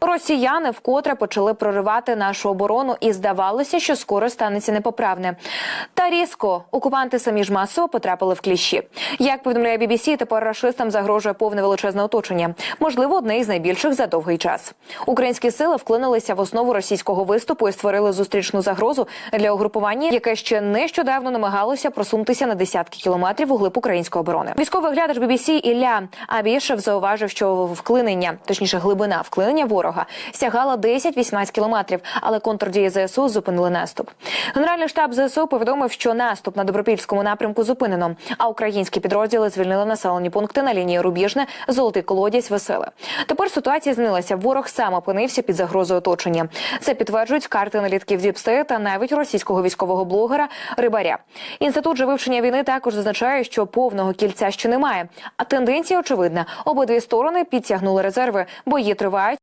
Росіяни вкотре почали проривати нашу оборону, і здавалося, що скоро станеться непоправне. Та різко окупанти самі ж масово потрапили в кліщі. Як повідомляє BBC, тепер рашистам загрожує повне величезне оточення. Можливо, одне із найбільших за довгий час. Українські сили вклинилися в основу російського виступу і створили зустрічну загрозу для угрупування, яке ще нещодавно намагалося просунутися на десятки кілометрів у глиб української оборони. Військовий глядач BBC Ілля Абішев зауважив, що вклинення, точніше глибина вклинення ворога сягала 10-18 кілометрів, але контрдії ЗСУ зупинили наступ. Генеральний штаб ЗСУ повідомив, що наступ на добропільському напрямку зупинено, а українські підрозділи звільнили населені пункти на лінії Рубіжне, Золотий колодязь, Веселе. Тепер ситуація змінилася. Ворог сам опинився під загрозою оточення. Це підтверджують карти аналітків Діпсте та навіть російського військового блогера Рибаря. Інститут же вивчення війни також зазначає, що повного кільця ще немає. А тенденція очевидна: обидві сторони підтягнули резерви. Бої тривають.